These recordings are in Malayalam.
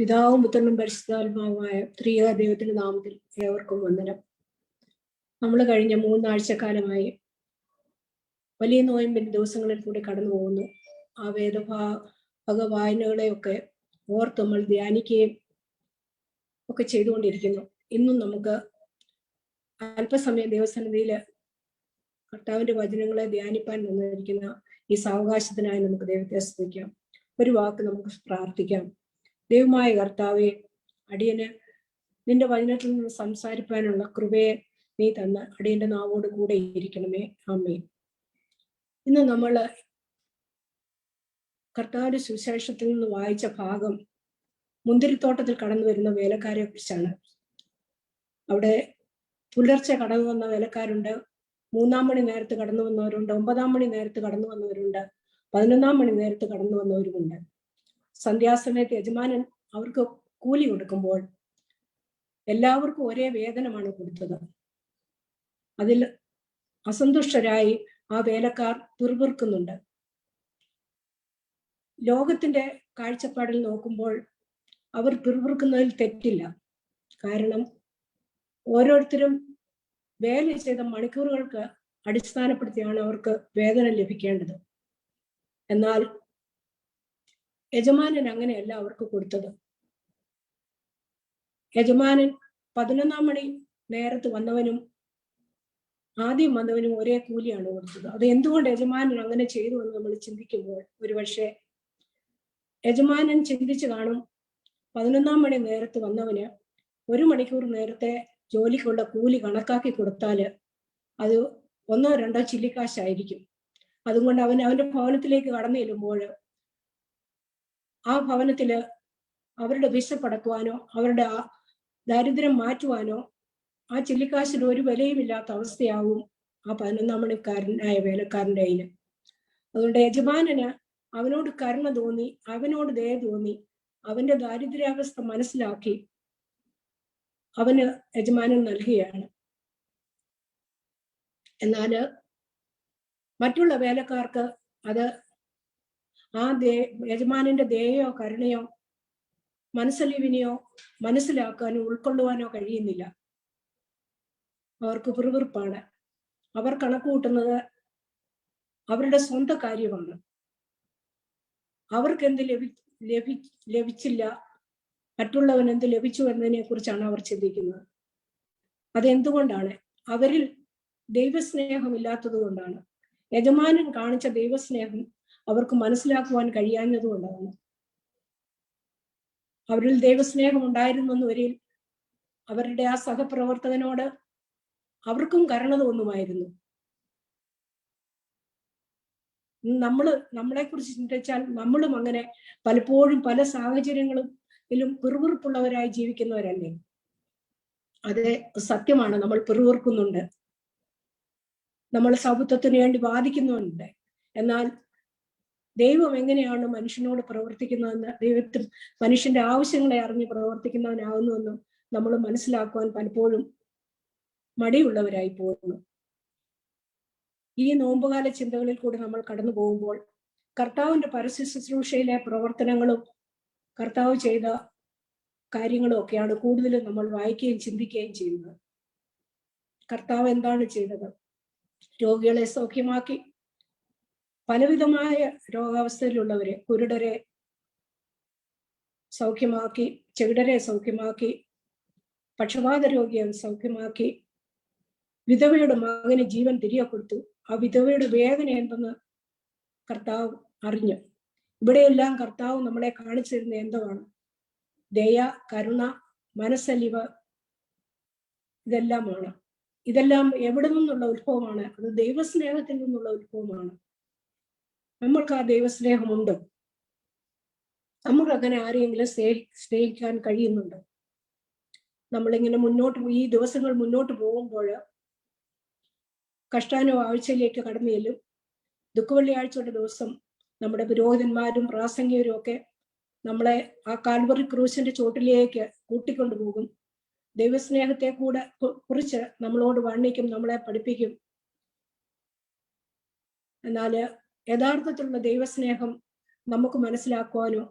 പിതാവും പുത്രനും പരിശുദ്ധാത്മാവുമായ ത്രിയ ദൈവത്തിന്റെ നാമത്തിൽ ഏവർക്കും വന്ദനം. നമ്മൾ കഴിഞ്ഞ മൂന്നാഴ്ചക്കാലമായി വലിയ നോയമ്പിന്റെ ദിവസങ്ങളിൽ കൂടി കടന്നു പോകുന്നു. ആ വേദഭാ ഭഗവായനകളെയൊക്കെ ഓർത്ത് നമ്മൾ ധ്യാനിക്കുകയും ഒക്കെ ചെയ്തുകൊണ്ടിരിക്കുന്നു. ഇന്നും നമുക്ക് അല്പസമയം ദേവസന്നിധിയിൽ കർത്താവിന്റെ വചനങ്ങളെ ധ്യാനിപ്പാൻ വന്നിരിക്കുന്ന ഈ സാവകാശത്തിനായി നമുക്ക് ദൈവത്തെ സ്തുതിക്കാം. ഒരു വാക്ക് നമുക്ക് പ്രാർത്ഥിക്കാം. ദൈവമായ കർത്താവെ അടിയന് നിന്റെ വചനത്തിൽ നിന്ന് സംസാരിപ്പാനുള്ള കൃപയെ നീ തന്ന അടിയന്റെ നാവോട് കൂടെ ഇരിക്കണമേ. അമ്മേ ഇന്ന് നമ്മൾ കർത്താവിന്റെ സുവിശേഷത്തിൽ നിന്ന് വായിച്ച ഭാഗം മുന്തിരിത്തോട്ടത്തിൽ കടന്നു വരുന്ന വേലക്കാരെ കുറിച്ചാണ്. അവിടെ പുലർച്ചെ കടന്നു വന്ന വേലക്കാരുണ്ട്. മൂന്നാം മണി നേരത്ത് കടന്നു വന്നവരുണ്ട്. ഒമ്പതാം മണി നേരത്ത് കടന്നു വന്നവരുണ്ട്. പതിനൊന്നാം മണി നേരത്ത് കടന്നു വന്നവരുമുണ്ട്. സന്ധ്യാസമയത്ത് യജമാനൻ അവർക്ക് കൂലി കൊടുക്കുമ്പോൾ എല്ലാവർക്കും ഒരേ വേതനമാണ് കൊടുത്തത്. അതിൽ അസന്തുഷ്ടരായി ആ വേലക്കാർ പിറുപിറുക്കുന്നുണ്ട്. ലോകത്തിന്റെ കാഴ്ചപ്പാടിൽ നോക്കുമ്പോൾ അവർ പിറുപിറുക്കുന്നതിൽ തെറ്റില്ല. കാരണം ഓരോരുത്തരും വേല ചെയ്ത മണിക്കൂറുകൾക്ക് അടിസ്ഥാനപ്പെടുത്തിയാണ് അവർക്ക് വേതനം ലഭിക്കേണ്ടത്. എന്നാൽ യജമാനൻ അങ്ങനെയല്ല അവർക്ക് കൊടുത്തത്. യജമാനൻ പതിനൊന്നാം മണി നേരത്ത് വന്നവനും ആദ്യം വന്നവനും ഒരേ കൂലിയാണ് കൊടുത്തത്. അത് എന്തുകൊണ്ട് യജമാനൻ അങ്ങനെ ചെയ്തു എന്ന് നമ്മൾ ചിന്തിക്കുമ്പോൾ ഒരുപക്ഷെ യജമാനൻ ചിന്തിച്ചു കാണും പതിനൊന്നാം മണി നേരത്ത് വന്നവന് ഒരു മണിക്കൂർ നേരത്തെ ജോലിക്കുള്ള കൂലി കണക്കാക്കി കൊടുത്താൽ അത് ഒന്നോ രണ്ടോ ചില്ലിക്കാശായിരിക്കും. അതുകൊണ്ട് അവൻ അവന്റെ ഭവനത്തിലേക്ക് കടന്നു ചെല്ലുമ്പോൾ ആ ഭവനത്തിൽ അവരുടെ വിശപ്പടക്കുവാനോ അവരുടെ ആ ദാരിദ്ര്യം മാറ്റുവാനോ ആ ചില്ലിക്കാശിന് ഒരു വിലയുമില്ലാത്ത അവസ്ഥയാവും ആ പതിനൊന്നാം മണിക്കാരനായ വേലക്കാരന്റെ കയ്യിൽ അതുകൊണ്ട് യജമാനന് അവനോട് കരുണ തോന്നി അവനോട് ദയ തോന്നി അവന്റെ ദാരിദ്ര്യാവസ്ഥ മനസ്സിലാക്കി അവന് യജമാനൻ നൽകുകയാണ്. എന്നാൽ മറ്റുള്ള വേലക്കാർക്ക് അത് ആ ദേ യജമാനന്റെ ദേയോ കരുണയോ മനസ്സലിവിനെയോ മനസ്സിലാക്കാനോ ഉൾക്കൊള്ളുവാനോ കഴിയുന്നില്ല. അവർക്ക് പിറുവിറുപ്പാണ് അവർ കണക്കുകൂട്ടുന്നത് അവരുടെ സ്വന്തം കാര്യമാണ്. അവർക്ക് എന്ത് ലഭി ലഭി ലഭിച്ചില്ല മറ്റുള്ളവൻ എന്ത് ലഭിച്ചു എന്നതിനെ കുറിച്ചാണ് അവർ ചിന്തിക്കുന്നത്. അതെന്തുകൊണ്ടാണ്? അവരിൽ ദൈവസ്നേഹം ഇല്ലാത്തത് കൊണ്ടാണ് യജമാനൻ കാണിച്ച ദൈവസ്നേഹം അവർക്ക് മനസ്സിലാക്കുവാൻ കഴിയാഞ്ഞതുകൊണ്ടാണ്. അവരിൽ ദൈവസ്നേഹം ഉണ്ടായിരുന്നെന്ന് വരിൽ അവരുടെ ആ സഹപ്രവർത്തകനോട് അവർക്കും കരുണ തോന്നുമായിരുന്നു. നമ്മൾ നമ്മളെ കുറിച്ച് ചിന്തിച്ചാൽ നമ്മളും അങ്ങനെ പലപ്പോഴും പല സാഹചര്യങ്ങളും ഇതിലും പിറുവിറുപ്പുള്ളവരായി ജീവിക്കുന്നവരല്ലേ? അത് സത്യമാണ്. നമ്മൾ പിറുവിറുക്കുന്നുണ്ട് നമ്മൾ സൗത്വത്തിന് വേണ്ടി വാദിക്കുന്നുണ്ട്. എന്നാൽ ദൈവം എങ്ങനെയാണ് മനുഷ്യനോട് പ്രവർത്തിക്കുന്നതെന്ന് ദൈവത്തിൽ മനുഷ്യന്റെ ആവശ്യങ്ങളെ അറിഞ്ഞ് പ്രവർത്തിക്കുന്നവനാകുന്നുവെന്നും നമ്മൾ മനസ്സിലാക്കുവാൻ പലപ്പോഴും മടിയുള്ളവരായി പോകുന്നു. ഈ നോമ്പുകാല ചിന്തകളിൽ കൂടി നമ്മൾ കടന്നു പോകുമ്പോൾ കർത്താവിന്റെ പരസ്യ ശുശ്രൂഷയിലെ പ്രവർത്തനങ്ങളും കർത്താവ് ചെയ്ത കാര്യങ്ങളും ഒക്കെയാണ് കൂടുതലും നമ്മൾ വായിക്കുകയും ചിന്തിക്കുകയും ചെയ്യുന്നത്. കർത്താവ് എന്താണ് ചെയ്തത്? രോഗികളെ സൗഖ്യമാക്കി പലവിധമായ രോഗാവസ്ഥയിലുള്ളവരെ കുരുടരെ സൗഖ്യമാക്കി ചെവിടരെ സൗഖ്യമാക്കി പക്ഷപാത രോഗിയെ സൗഖ്യമാക്കി വിധവയുടെ മകന് ജീവൻ തിരികെ കൊടുത്തു. ആ വിധവയുടെ വേദന എന്തെന്ന് കർത്താവ് അറിഞ്ഞു. ഇവിടെയെല്ലാം കർത്താവ് നമ്മളെ കാണിച്ചു തരുന്ന എന്താണ് ദയ കരുണ മനസ്സലിവ് ഇതെല്ലാമാണ്. ഇതെല്ലാം എവിടെ നിന്നുള്ള ഉത്ഭവമാണ്? അത് ദൈവസ്നേഹത്തിൽ നിന്നുള്ള ഉത്ഭവമാണ്. നമ്മൾക്ക് ആ ദൈവസ്നേഹമുണ്ട്. നമുക്ക് അങ്ങനെ ആരെയെങ്കിലും സ്നേഹി സ്നേഹിക്കാൻ കഴിയുന്നുണ്ട്? നമ്മളിങ്ങനെ മുന്നോട്ട് ഈ ദിവസങ്ങൾ മുന്നോട്ട് പോകുമ്പോൾ കഷ്ടാനോ ആഴ്ചയിലേക്ക് കടന്നു ചെല്ലും ദുഃഖവെള്ളിയാഴ്ചയുടെ ദിവസം നമ്മുടെ പുരോഹിതന്മാരും പ്രാസംഗികരും ഒക്കെ നമ്മളെ ആ കാൽവറി ക്രൂശന്റെ ചോട്ടിലേക്ക് കൂട്ടിക്കൊണ്ടുപോകും ദൈവസ്നേഹത്തെ കൂടെ കുറിച്ച് നമ്മളോട് വർണിക്കും നമ്മളെ പഠിപ്പിക്കും. എന്നാൽ യഥാർത്ഥത്തിലുള്ള ദൈവസ്നേഹം നമുക്ക് മനസ്സിലാക്കുവാനോ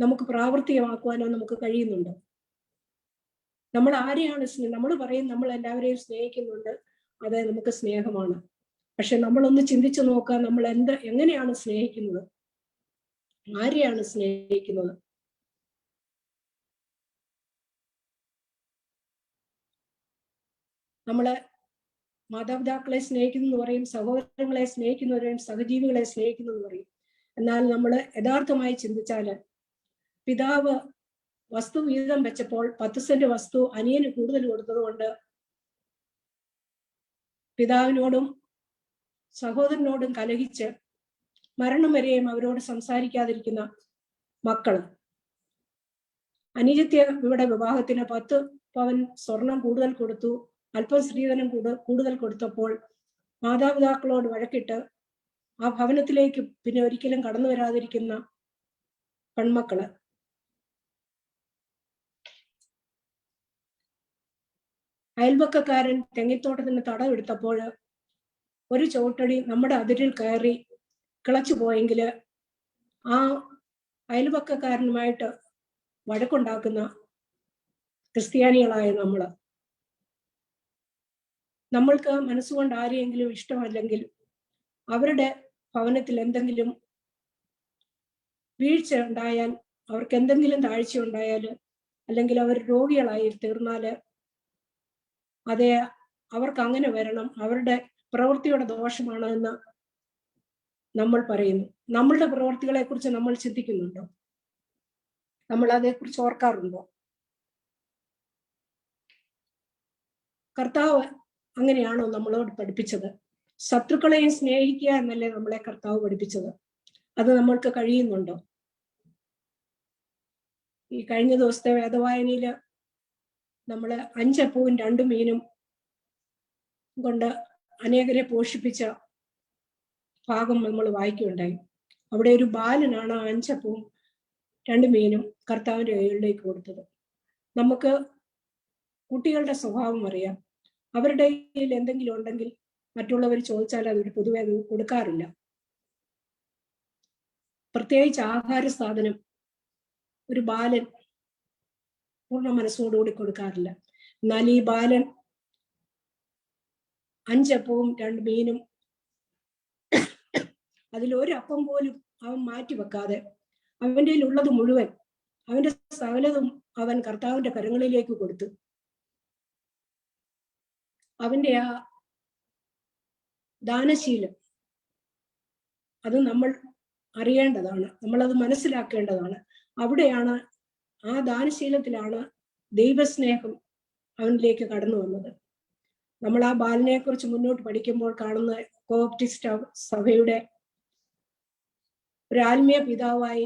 നമുക്ക് പ്രാവർത്തികമാക്കുവാനോ നമുക്ക് കഴിയുന്നുണ്ട്. നമ്മൾ ആരെയാണ് നമ്മൾ പറയും നമ്മൾ എല്ലാവരെയും സ്നേഹിക്കുന്നുണ്ട് അതെ നമുക്ക് സ്നേഹമാണ്. പക്ഷെ നമ്മളൊന്ന് ചിന്തിച്ചു നോക്കുക നമ്മൾ എന്ത് എങ്ങനെയാണ് സ്നേഹിക്കുന്നത്? ആരെയാണ് സ്നേഹിക്കുന്നത്? നമ്മൾ മാതാപിതാക്കളെ സ്നേഹിക്കുന്നു എന്ന് പറയും സഹോദരങ്ങളെ സ്നേഹിക്കുന്നവരെയും സഹജീവികളെ സ്നേഹിക്കുന്നു എന്ന് പറയും. എന്നാൽ നമ്മൾ യഥാർത്ഥമായി ചിന്തിച്ചാൽ പിതാവ് വസ്തു വീതം വെച്ചപ്പോൾ പത്ത് സെന്റ് വസ്തു അനിയന് കൂടുതൽ കൊടുത്തതുകൊണ്ട് പിതാവിനോടും സഹോദരനോടും കലഹിച്ച് മരണം വരെയും അവരോട് സംസാരിക്കാതിരിക്കുന്ന മക്കൾ അനിജത്യ ഇവിടെ വിവാഹത്തിന് പത്ത് പവൻ സ്വർണം കൂടുതൽ കൊടുത്തു. അല്പം സ്ത്രീധനം കൂടു കൂടുതൽ കൊടുത്തപ്പോൾ മാതാപിതാക്കളോട് വഴക്കിട്ട് ആ ഭവനത്തിലേക്ക് പിന്നെ ഒരിക്കലും കടന്നു വരാതിരിക്കുന്ന പെൺമക്കൾ. അയൽവക്കക്കാരൻ തെങ്ങിത്തോട്ടത്തിന് തടവെടുത്തപ്പോൾ ഒരു ചോട്ടടി നമ്മുടെ അതിരിൽ കയറി കിളച്ചു പോയെങ്കിൽ ആ അയൽപക്കക്കാരനുമായിട്ട് വഴക്കുണ്ടാക്കുന്ന ക്രിസ്ത്യാനികളായ നമ്മൾ. നമ്മൾക്ക് മനസ്സുകൊണ്ട് ആരെയെങ്കിലും ഇഷ്ടമല്ലെങ്കിൽ അവരുടെ ഭവനത്തിൽ എന്തെങ്കിലും വീഴ്ച ഉണ്ടായാൽ അവർക്ക് എന്തെങ്കിലും താഴ്ച ഉണ്ടായാൽ അല്ലെങ്കിൽ അവർ രോഗികളായി തീർന്നാൽ അതെ അവർക്ക് അങ്ങനെ വരണം. അവരുടെ പ്രവൃത്തിയുടെ ദോഷമാണ് എന്ന് നമ്മൾ പറയുന്നു. നമ്മളുടെ പ്രവൃത്തികളെ കുറിച്ച് നമ്മൾ ചിന്തിക്കുന്നുണ്ടോ? നമ്മൾ അതേക്കുറിച്ച് ഓർക്കാറുണ്ടോ? കർത്താവ് അങ്ങനെയാണോ നമ്മളോട് പഠിപ്പിച്ചത്? ശത്രുക്കളെയും സ്നേഹിക്കുക എന്നല്ലേ നമ്മളെ കർത്താവ് പഠിപ്പിച്ചത്? അത് നമ്മൾക്ക് കഴിയുന്നുണ്ടോ? ഈ കഴിഞ്ഞ ദിവസത്തെ വേദവായനയിൽ നമ്മൾ അഞ്ചപ്പൂവും രണ്ടു മീനും കൊണ്ട് അനേകരെ പോഷിപ്പിച്ച ഭാഗം നമ്മൾ വായിക്കുകയുണ്ടായി. അവിടെ ഒരു ബാലനാണ് അഞ്ചപ്പവും രണ്ട് മീനും കർത്താവിന്റെ കൈകളിലേക്ക് കൊടുത്തത്. നമുക്ക് കുട്ടികളുടെ സ്വഭാവം അറിയാം. അവരുടെ കയ്യിൽ എന്തെങ്കിലും ഉണ്ടെങ്കിൽ മറ്റുള്ളവർ ചോദിച്ചാൽ അവർ പൊതുവെ അത് കൊടുക്കാറില്ല. പ്രത്യേകിച്ച് ആഹാര സാധനം ഒരു ബാലൻ പൂർണ മനസ്സോടുകൂടി കൊടുക്കാറില്ല. എന്നാൽ ഈ ബാലൻ അഞ്ചപ്പവും രണ്ട് മീനും അതിലൊരപ്പം പോലും അവൻ മാറ്റി വെക്കാതെ അവന്റെ ഉള്ളത് മുഴുവൻ അവന്റെ സകലതും അവൻ കർത്താവിന്റെ കരങ്ങളിലേക്ക് കൊടുത്തു അവന്റെ ആ ദാനശീലം. അത് നമ്മൾ അറിയേണ്ടതാണ്. നമ്മളത് മനസ്സിലാക്കേണ്ടതാണ്. അവിടെയാണ് ആ ദാനശീലത്തിലാണ് ദൈവസ്നേഹം അവനിലേക്ക് കടന്നു വന്നത്. നമ്മൾ ആ ബാലനെ കുറിച്ച് മുന്നോട്ട് പഠിക്കുമ്പോൾ കാണുന്ന കോപ്റ്റിസ്റ്റ് സഭയുടെ ഒരു ആത്മീയ പിതാവായി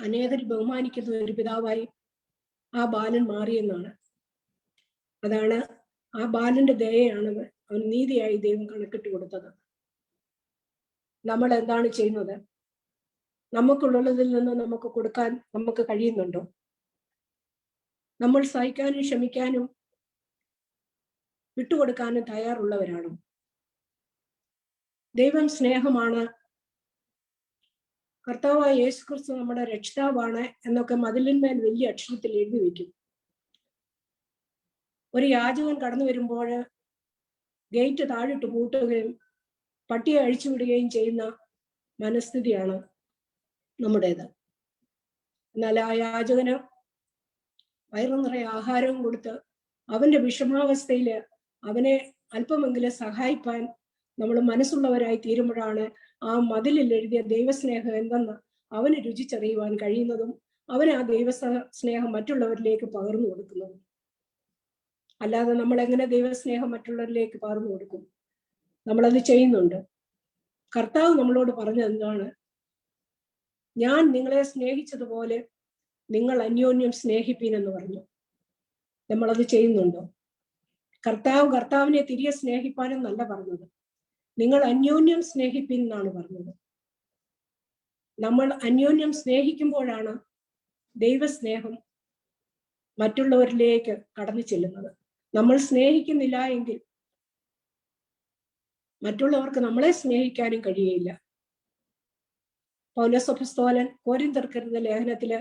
അനേകർ ബഹുമാനിക്കുന്ന ഒരു പിതാവായി ആ ബാലൻ മാറിയെന്നാണ്. അതാണ് ആ ബാലന്റെ ദയയാണ് അവൻ നീതിയായി ദൈവം കണക്കിട്ട് കൊടുത്തത്. നമ്മൾ എന്താണ് ചെയ്യുന്നത്? നമുക്കുള്ളതിൽ നിന്ന് നമുക്ക് കൊടുക്കാൻ നമുക്ക് കഴിയുന്നുണ്ടോ? നമ്മൾ സഹിക്കാനും ക്ഷമിക്കാനും വിട്ടുകൊടുക്കാനും തയ്യാറുള്ളവരാണോ? ദൈവം സ്നേഹമാണ്. കർത്താവായ യേശുക്രിസ്തു നമ്മുടെ രക്ഷിതാവാണ് എന്നൊക്കെ മതിലിന്മേൽ വലിയ അക്ഷരത്തിൽ എഴുതി വെക്കും ഒരു യാചകൻ കടന്നു വരുമ്പോൾ ഗേറ്റ് താഴിട്ട് പൂട്ടുകയും പട്ടിയെ അഴിച്ചുവിടുകയും ചെയ്യുന്ന മനസ്ഥിതിയാണ് നമ്മുടേത്. എന്നാൽ ആ യാചകന് വയറു നിറയെ ആഹാരവും കൊടുത്ത് അവന്റെ വിഷമാവസ്ഥയിൽ അവനെ അല്പമെങ്കിലും സഹായിപ്പാൻ നമ്മൾ മനസ്സുള്ളവരായി തീരുമ്പോഴാണ് ആ മതിലിൽ എഴുതിയ ദൈവസ്നേഹം എന്തെന്ന് അവന് രുചിച്ചറിയുവാൻ കഴിയുന്നതും അവനെ ആ ദൈവ സ്നേഹം മറ്റുള്ളവരിലേക്ക് പകർന്നു കൊടുക്കുന്നതും. അല്ലാതെ നമ്മൾ എങ്ങനെ ദൈവസ്നേഹം മറ്റുള്ളവരിലേക്ക് പകർന്നു കൊടുക്കും? നമ്മളത് ചെയ്യുന്നുണ്ട്. കർത്താവ് നമ്മളോട് പറഞ്ഞത് എന്താണ് ഞാൻ നിങ്ങളെ സ്നേഹിച്ചതുപോലെ നിങ്ങൾ അന്യോന്യം സ്നേഹിപ്പീൻ എന്ന് പറഞ്ഞു. നമ്മളത് ചെയ്യുന്നുണ്ടോ. കർത്താവ് കർത്താവിനെ തിരികെ സ്നേഹിപ്പാനെന്നല്ല പറഞ്ഞത്. നിങ്ങൾ അന്യോന്യം സ്നേഹിപ്പിൻ എന്നാണ് പറഞ്ഞത്. നമ്മൾ അന്യോന്യം സ്നേഹിക്കുമ്പോഴാണ് ദൈവസ്നേഹം മറ്റുള്ളവരിലേക്ക് കടന്നു ചെല്ലുന്നത്. നമ്മൾ സ്നേഹിക്കുന്നില്ല എങ്കിൽ മറ്റുള്ളവർക്ക് നമ്മളെ സ്നേഹിക്കാനും കഴിയില്ല പൗലസഫസ്തോലൻ കോരിന്തർക്കരുന്ന ലേഖനത്തിൽ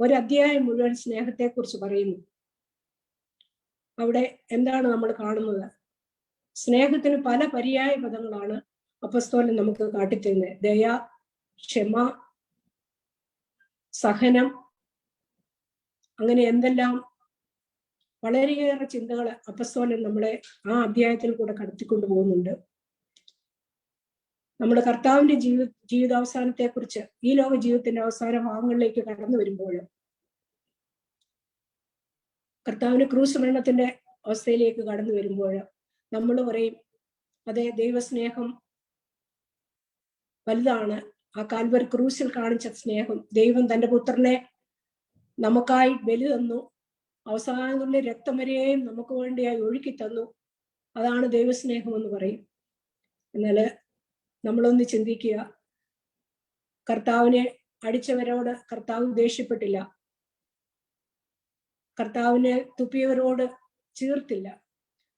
ഒരു അധ്യായം മുഴുവൻ സ്നേഹത്തെക്കുറിച്ച് പറയുന്നു. അവിടെ എന്താണ് നമ്മൾ കാണുന്നത്? സ്നേഹത്തിന് പല പര്യായ പദങ്ങളാണ് അപ്പസ്തോലൻ നമുക്ക് കാട്ടിത്തരുന്നത്. ദയ ക്ഷമ സഹനം അങ്ങനെ എന്തെല്ലാം വളരെയേറെ ചിന്തകൾ അപ്പസ്തോലൻ നമ്മളെ ആ അധ്യായത്തിൽ കൂടെ കടത്തിക്കൊണ്ടു പോകുന്നുണ്ട്. നമ്മുടെ കർത്താവിന്റെ ജീവി ജീവിതാവസാനത്തെ കുറിച്ച് ഈ ലോക ജീവിതത്തിന്റെ അവസാന ഭാഗങ്ങളിലേക്ക് കടന്നു വരുമ്പോൾ കർത്താവിന്റെ ക്രൂസ് മരണത്തിന്റെ അവസ്ഥയിലേക്ക് കടന്നു വരുമ്പോൾ നമ്മൾ പറയും അതെ ദൈവസ്നേഹം വലുതാണ്. ആ കാൽവർ ക്രൂസിൽ കാണിച്ച സ്നേഹം ദൈവം തന്റെ പുത്രനെ നമുക്കായി ബലി തന്നു. അവസാനത്തുള്ള രക്തം വരെയും നമുക്ക് വേണ്ടിയായി ഒഴുക്കി തന്നു. അതാണ് ദൈവസ്നേഹം എന്ന് പറയും. എന്നാൽ നമ്മളൊന്ന് ചിന്തിക്കുക. കർത്താവിനെ അടിച്ചവരോട് കർത്താവ് ദേഷ്യപ്പെട്ടില്ല. കർത്താവിനെ തുപ്പിയവരോട് ചീർത്തില്ല.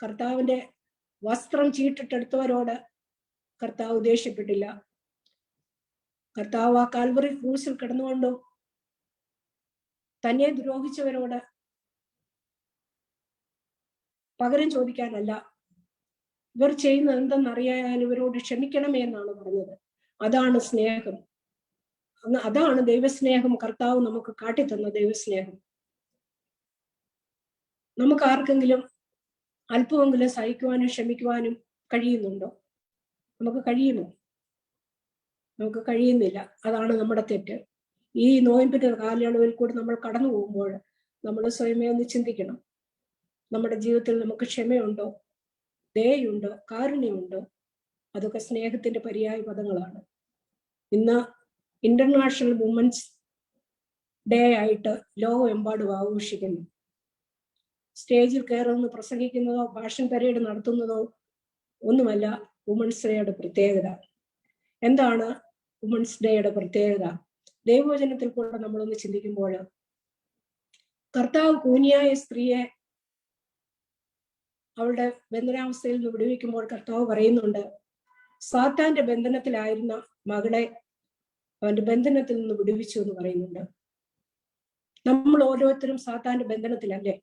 കർത്താവിന്റെ വസ്ത്രം ചീട്ടിട്ടെടുത്തവരോട് കർത്താവ് ദേഷ്യപ്പെട്ടില്ല. കർത്താവ് ആ കാൽവറി ക്രൂസിൽ കിടന്നുകൊണ്ടും തന്നെ ദ്രോഹിച്ചവരോട് പകരം ചോദിക്കാനല്ല. ഇവർ ചെയ്യുന്നത് എന്തെന്നറിയാൻ ഇവരോട് ക്ഷമിക്കണമേ എന്നാണ് പറഞ്ഞത്. അതാണ് സ്നേഹം. അതാണ് ദൈവസ്നേഹം. കർത്താവ് നമുക്ക് കാട്ടിത്തന്ന ദൈവസ്നേഹം. നമുക്ക് ആർക്കെങ്കിലും അല്പമെങ്കിലും സഹിക്കുവാനും ക്ഷമിക്കുവാനും കഴിയുന്നുണ്ടോ? നമുക്ക് കഴിയുമോ? നമുക്ക് കഴിയുന്നില്ല. അതാണ് നമ്മുടെ തെറ്റ്. ഈ നോയമ്പിന്റെ കാലയളവിൽ കൂടി നമ്മൾ കടന്നു പോകുമ്പോൾ നമ്മൾ സ്വയമേ ഒന്ന് ചിന്തിക്കണം. നമ്മുടെ ജീവിതത്തിൽ നമുക്ക് ക്ഷമയുണ്ടോ? ദയുണ്ടോ കാരുണ്യമുണ്ടോ. അതൊക്കെ സ്നേഹത്തിന്റെ പര്യായ പദങ്ങളാണ്. ഇന്ന് ഇന്റർനാഷണൽ വുമൻസ് ഡേ ആയിട്ട് ലോകമെമ്പാടും ആഘോഷിക്കുന്നു. സ്റ്റേജിൽ കയറുന്ന പ്രസംഗിക്കുന്നതോ ഭാഷൻ പരേഡ് നടത്തുന്നതോ ഒന്നുമല്ല വുമൻസ് ഡേയുടെ പ്രത്യേകത. എന്താണ് വുമൻസ് ഡേയുടെ പ്രത്യേകത? ദൈവവചനത്തിൽ കൂടെ നമ്മളൊന്ന് ചിന്തിക്കുമ്പോൾ കർത്താവ് കൂനിയായ സ്ത്രീയെ അവളുടെ ബന്ധനാവസ്ഥയിൽ നിന്ന് വിടുവിക്കുമ്പോൾ കർത്താവ് പറയുന്നുണ്ട് സാത്താന്റെ ബന്ധനത്തിലായിരുന്ന മകളെ അവന്റെ ബന്ധനത്തിൽ നിന്ന് വിടുവിച്ചു എന്ന് പറയുന്നുണ്ട്. നമ്മൾ ഓരോരുത്തരും സാത്താന്റെ ബന്ധനത്തിലല്ലേ?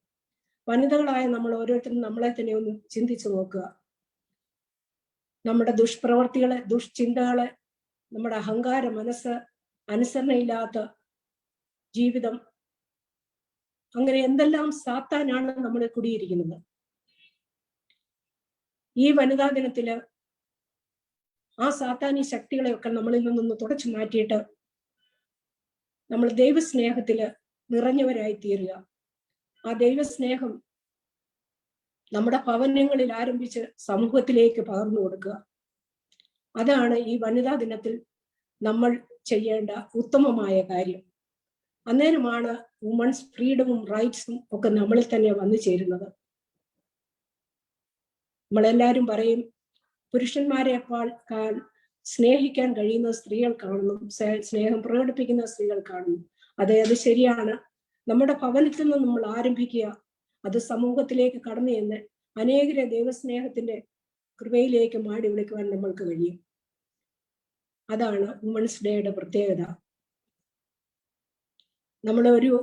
വനിതകളായ നമ്മൾ ഓരോരുത്തരും നമ്മളെ തന്നെ ഒന്ന് ചിന്തിച്ചു നോക്കുക. നമ്മുടെ ദുഷ്പ്രവർത്തികളെ ദുഷ്ചിന്തകളെ നമ്മുടെ അഹങ്കാര മനസ്സ് അനുസരണയില്ലാത്ത ജീവിതം അങ്ങനെ എന്തെല്ലാം സാത്താനാണ് നമ്മൾ കുടിയിരിക്കുന്നത്? ഈ വനിതാ ദിനത്തിൽ ആ സാത്താനി ശക്തികളെയൊക്കെ നമ്മളിൽ നിന്നൊന്ന് തുടച്ചു മാറ്റിയിട്ട് നമ്മൾ ദൈവസ്നേഹത്തിൽ നിറഞ്ഞവരായി തീരുക ആ ദൈവസ്നേഹം നമ്മുടെ ഭവനങ്ങളിൽ ആരംഭിച്ച് സമൂഹത്തിലേക്ക് പകർന്നു കൊടുക്കുക. അതാണ് ഈ വനിതാ ദിനത്തിൽ നമ്മൾ ചെയ്യേണ്ട ഉത്തമമായ കാര്യം. അന്നേരമാണ് വുമൺസ് ഫ്രീഡമും റൈറ്റ്സും ഒക്കെ നമ്മളിൽ തന്നെ വന്നു ചേരുന്നത്. നമ്മളെല്ലാരും പറയും പുരുഷന്മാരെക്കാൾ കാൾ സ്നേഹിക്കാൻ കഴിയുന്ന സ്ത്രീകൾ കാണുന്നു സ്നേഹം പ്രകടിപ്പിക്കുന്ന സ്ത്രീകൾ കാണുന്നു. അതെ അത് ശരിയാണ്. നമ്മുടെ ഭവനത്തിൽ നിന്ന് നമ്മൾ ആരംഭിക്കുക അത് സമൂഹത്തിലേക്ക് കടന്നു ചെന്ന് അനേകരെ ദൈവസ്നേഹത്തിന്റെ കൃപയിലേക്ക് മാടി വിളിക്കുവാൻ നമ്മൾക്ക് കഴിയും. അതാണ് വുമൺസ് ഡേയുടെ പ്രത്യേകത. നമ്മളൊരു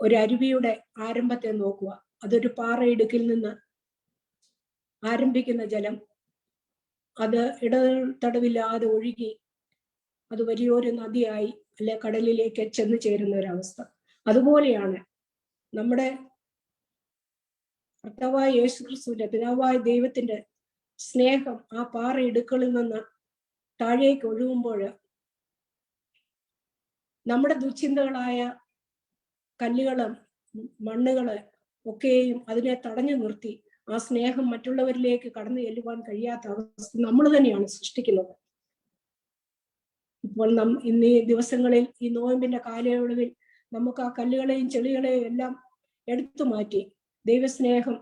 ഒരു അരുവിയുടെ ആരംഭത്തെ നോക്കുക. അതൊരു പാറയിടുക്കിൽ നിന്ന് ആരംഭിക്കുന്ന ജലം. അത് ഇടതടവില്ലാതെ ഒഴുകി അത് വലിയൊരു നദിയായി അല്ലെ കടലിലേക്ക് ചെന്ന് ചേരുന്ന ഒരവസ്ഥ അതുപോലെയാണ് നമ്മുടെ കർത്താവായ യേശു ക്രിസ്തുവിന്റെ പിതാവായ ദൈവത്തിന്റെ സ്നേഹം ആ പാറ ഇടുക്കളിൽ നിന്ന് താഴേക്ക് ഒഴുകുമ്പോൾ നമ്മുടെ ദുശ്ചിന്തകളായ കല്ലുകൾ മണ്ണുകൾ ഒക്കെയും അതിനെ തടഞ്ഞു നിർത്തി ആ സ്നേഹം മറ്റുള്ളവരിലേക്ക് കടന്നു ചെല്ലുവാൻ കഴിയാത്ത അവസ്ഥ നമ്മൾ തന്നെയാണ് സൃഷ്ടിക്കുന്നത്. ഇപ്പോൾ നം ഇന്ന് ഈ ദിവസങ്ങളിൽ ഈ നോയമ്പിന്റെ കാലയളവിൽ നമുക്ക് ആ കല്ലുകളെയും ചെളികളെയും എല്ലാം എടുത്തു മാറ്റി ദൈവസ്നേഹം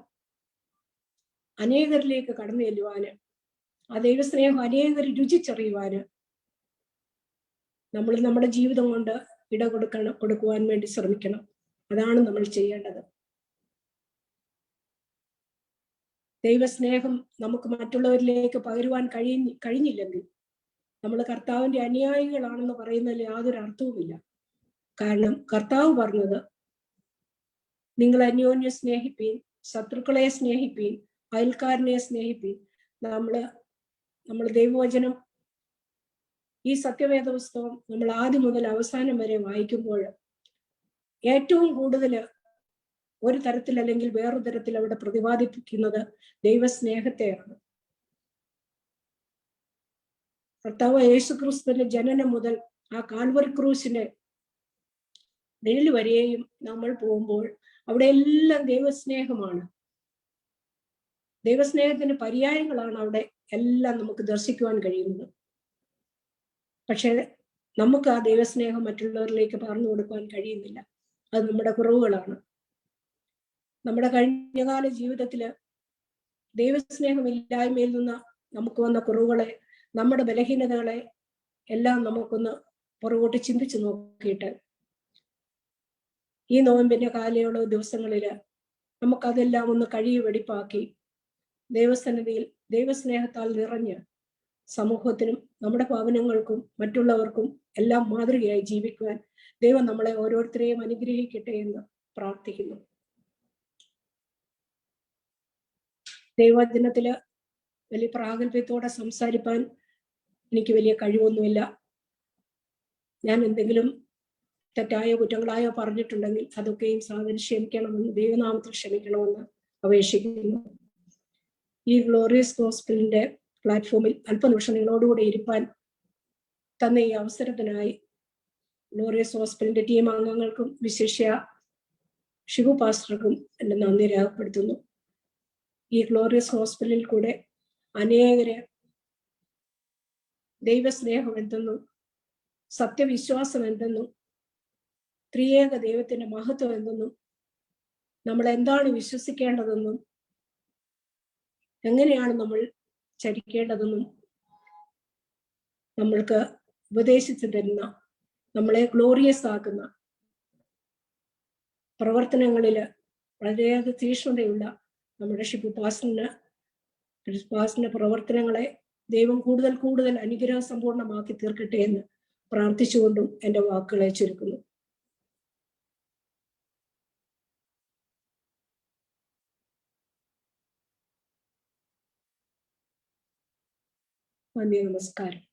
അനേകരിലേക്ക് കടന്നു ചെല്ലുവാന് ആ ദൈവസ്നേഹം അനേകർ രുചിച്ചറിയുവാന് നമ്മൾ നമ്മുടെ ജീവിതം കൊണ്ട് ഇട കൊടുക്കണം കൊടുക്കുവാൻ വേണ്ടി ശ്രമിക്കണം. അതാണ് നമ്മൾ ചെയ്യേണ്ടത്. ദൈവസ്നേഹം നമുക്ക് മറ്റുള്ളവരിലേക്ക് പകരുവാൻ കഴിയ കഴിഞ്ഞില്ലെങ്കിൽ നമ്മൾ കർത്താവിന്റെ അനുയായികളാണെന്ന് പറയുന്നതിൽ യാതൊരു അർത്ഥവുമില്ല. കാരണം കർത്താവ് പറഞ്ഞത് നിങ്ങൾ അന്യോന്യം സ്നേഹിപ്പീൻ ശത്രുക്കളെ സ്നേഹിപ്പീൻ അയൽക്കാരനെ സ്നേഹിപ്പീൻ. നമ്മൾ നമ്മൾ ദൈവവചനം ഈ സത്യവേദ പുസ്തകം നമ്മൾ ആദ്യം മുതൽ അവസാനം വരെ വായിക്കുമ്പോൾ ഏറ്റവും കൂടുതൽ ഒരു തരത്തിൽ അല്ലെങ്കിൽ വേറൊരു തരത്തിൽ അവിടെ പ്രതിപാദിപ്പിക്കുന്നത് ദൈവസ്നേഹത്തെയാണ്. കർത്താവ് യേശു ക്രിസ്തുവിന്റെ ജനനം മുതൽ ആ കാൽവറി ക്രൂസിന്റെ നിഴൽ വരെയും നമ്മൾ പോകുമ്പോൾ അവിടെ എല്ലാം ദൈവസ്നേഹമാണ്. ദൈവസ്നേഹത്തിന്റെ പര്യായങ്ങളാണ് അവിടെ എല്ലാം നമുക്ക് ദർശിക്കുവാൻ കഴിയുന്നത്. പക്ഷെ നമുക്ക് ആ ദൈവസ്നേഹം മറ്റുള്ളവരിലേക്ക് പറഞ്ഞു കൊടുക്കുവാൻ കഴിയുന്നില്ല. അത് നമ്മുടെ കുറവുകളാണ്. നമ്മുടെ കഴിഞ്ഞകാല ജീവിതത്തിൽ ദൈവസ്നേഹമില്ലായ്മയിൽ നിന്ന് നമുക്ക് വന്ന കുറവുകളെ നമ്മുടെ ബലഹീനതകളെ എല്ലാം നമുക്കൊന്ന് പുറകോട്ട് ചിന്തിച്ചു നോക്കിയിട്ട് ഈ നോമ്പിന്റെ കാലയുള്ള ദിവസങ്ങളിൽ നമുക്കതെല്ലാം ഒന്ന് കഴിയ വെടിപ്പാക്കി ദൈവസന്നിധിയിൽ ദൈവസ്നേഹത്താൽ നിറഞ്ഞ് സമൂഹത്തിനും നമ്മുടെ ഭവനങ്ങൾക്കും മറ്റുള്ളവർക്കും എല്ലാം മാതൃകയായി ജീവിക്കുവാൻ ദൈവം നമ്മളെ ഓരോരുത്തരെയും അനുഗ്രഹിക്കട്ടെ എന്ന് പ്രാർത്ഥിക്കുന്നു. ദൈവദിനത്തിൽ വലിയ പ്രാഗൽഭ്യത്തോടെ സംസാരിപ്പാൻ എനിക്ക് വലിയ കഴിവൊന്നുമില്ല. ഞാൻ എന്തെങ്കിലും തെറ്റായോ കുറ്റങ്ങളായോ പറഞ്ഞിട്ടുണ്ടെങ്കിൽ അതൊക്കെയും സാധനം ക്ഷമിക്കണമെന്ന് ദൈവനാമത്തിൽ ക്ഷമിക്കണമെന്ന് അപേക്ഷിക്കുന്നു. ഈ ഗ്ലോറിയസ് ഹോസ്പിറ്റലിന്റെ പ്ലാറ്റ്ഫോമിൽ അല്പനിമിഷം നിങ്ങളോടുകൂടെ ഇരിപ്പാൻ തന്ന ഈ അവസരത്തിനായി ഗ്ലോറിയസ് ഹോസ്പിറ്റലിന്റെ ടീം അംഗങ്ങൾക്കും വിശേഷ ഷിബു പാസ്റ്റർക്കും എന്റെ നന്ദി രേഖപ്പെടുത്തുന്നു. ഈ ഗ്ലോറിയസ് ഹോസ്പിറ്റലിൽ കൂടെ അനേകരെ ദൈവസ്നേഹം എന്തെന്നും സത്യവിശ്വാസം എന്തെന്നും ത്രിയേക ദൈവത്തിന്റെ മഹത്വം എന്തെന്നും നമ്മൾ എന്താണ് വിശ്വസിക്കേണ്ടതെന്നും എങ്ങനെയാണ് നമ്മൾ ചരിക്കേണ്ടതെന്നും നമ്മൾക്ക് ഉപദേശിച്ചു തരുന്ന നമ്മളെ ഗ്ലോറിയസ് ആക്കുന്ന പ്രവർത്തനങ്ങളിൽ വളരെയേറെ തീക്ഷ്ണതയുള്ള നമ്മുടെ ഷിപ്പുപാസന പാസിന് പാസിന്റെ പ്രവർത്തനങ്ങളെ ദൈവം കൂടുതൽ കൂടുതൽ അനുഗ്രഹ സമ്പൂർണമാക്കി തീർക്കട്ടെ എന്ന് പ്രാർത്ഥിച്ചുകൊണ്ടും എന്റെ വാക്കുകളെ ചുരുക്കുന്നു. നന്ദി നമസ്കാരം.